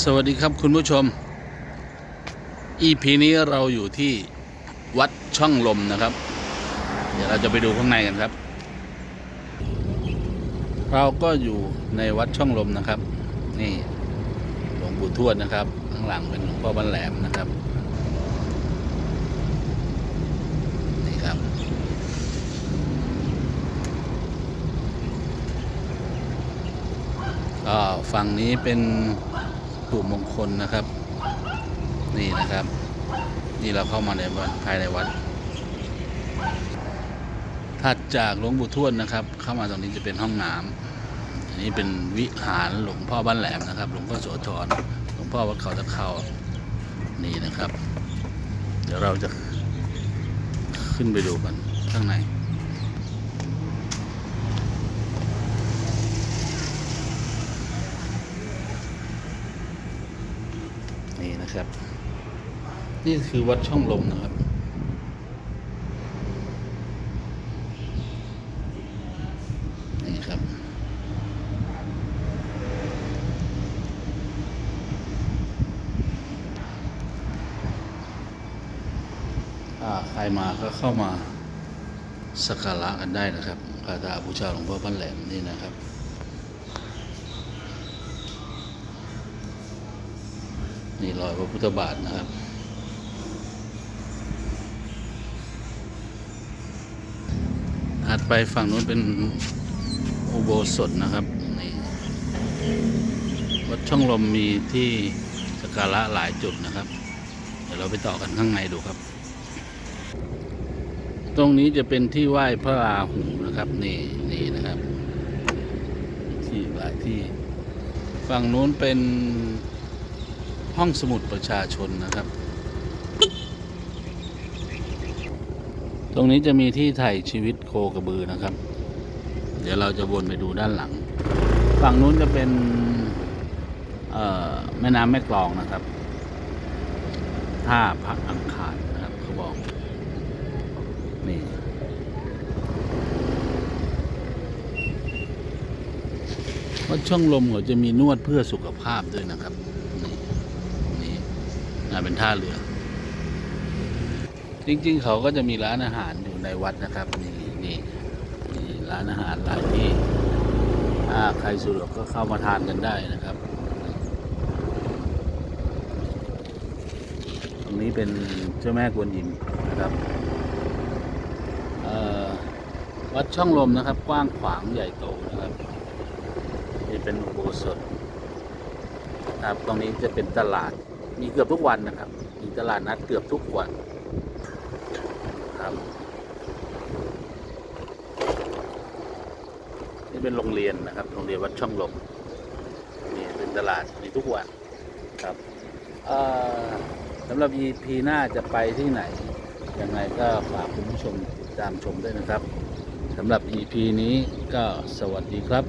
สวัสดีครับคุณผู้ชม EP นี้เราอยู่ที่วัดช่องลมนะครับ เดี๋ยวเราจะไปดูข้างในกันครับ เราก็อยู่ในวัดช่องลมนะครับ นี่หลวงปู่ทวดนะครับ ข้างหลังเป็นหลวงพ่อบันแหลมนะครับนี่ครับ ก็ฝั่งนี้เป็น ปู่มงคลนะครับ นี่นะครับ นี่เราเข้ามาในวัดภายในวัดถัดจากหลวงปู่ทวดนะครับ เข้ามาตรงนี้จะเป็นห้องน้ำอันนี้เป็นวิหารหลวงพ่อบ้านแหลมนะครับ หลวงพ่อโสธรหลวงพ่อวัดเขาตะเข้านี่นะครับ เดี๋ยวเราจะขึ้นไปดูกันข้างใน นี่นะครับ นี่คือวัดช่องลมนะครับ นี่ครับ ใครมาก็เข้ามาสักการะกันได้นะครับคาถาบูชาหลวงพ่อพันแหลมนี่นะครับ นี่รอยพระพุทธบาทนะครับ ถัดไปฝั่งนู้นเป็นอุโบสถนะครับนี่วัดช่องลมมีที่สักการะหลายจุดนะครับ เดี๋ยวเราไปต่อกันข้างในดูครับ ตรงนี้จะเป็นที่ไหว้พระราหูนะครับ นี่นี่นะครับ ที่หลายที่ ฝั่งนู้นเป็น ห้องสมุดประชาชนนะครับ ตรงนี้จะมีที่ถ่ายชีวิตโคกระบือนะครับ เดี๋ยวเราจะวนไปดูด้านหลัง ฝั่งนู้นจะเป็นแม่น้ำแม่กลองนะครับท่าพักอังคารนะครับเขาบอกนี่วัดช่องลมเขาจะมีนวดเพื่อสุขภาพด้วยนะครับ เป็นท่าเรือ จริง ๆ เขาก็จะมีร้านอาหารอยู่ในวัดนะครับ นี่นี่นี่ร้านอาหารหลายที่ถ้าใครสะดวกก็เข้ามาทานกันได้นะครับ ตรงนี้เป็นเจ้าแม่กวนอิมนะครับวัดช่องลมนะครับ กว้างขวางใหญ่โตนะครับนี่เป็นอุโบสถครับตรงนี้จะเป็นตลาด มีเกือบทุกวันนะครับ มีตลาดนัดเกือบทุกวันครับนี่เป็นโรงเรียนนะครับ โรงเรียนวัดช่องลมนี่เป็นตลาดมีทุกวันครับสำหรับ EP หน้าจะไปที่ไหนยังไงก็ฝากคุณผู้ชมติดตามชมด้วยนะครับสำหรับ EP นี้ก็สวัสดีครับ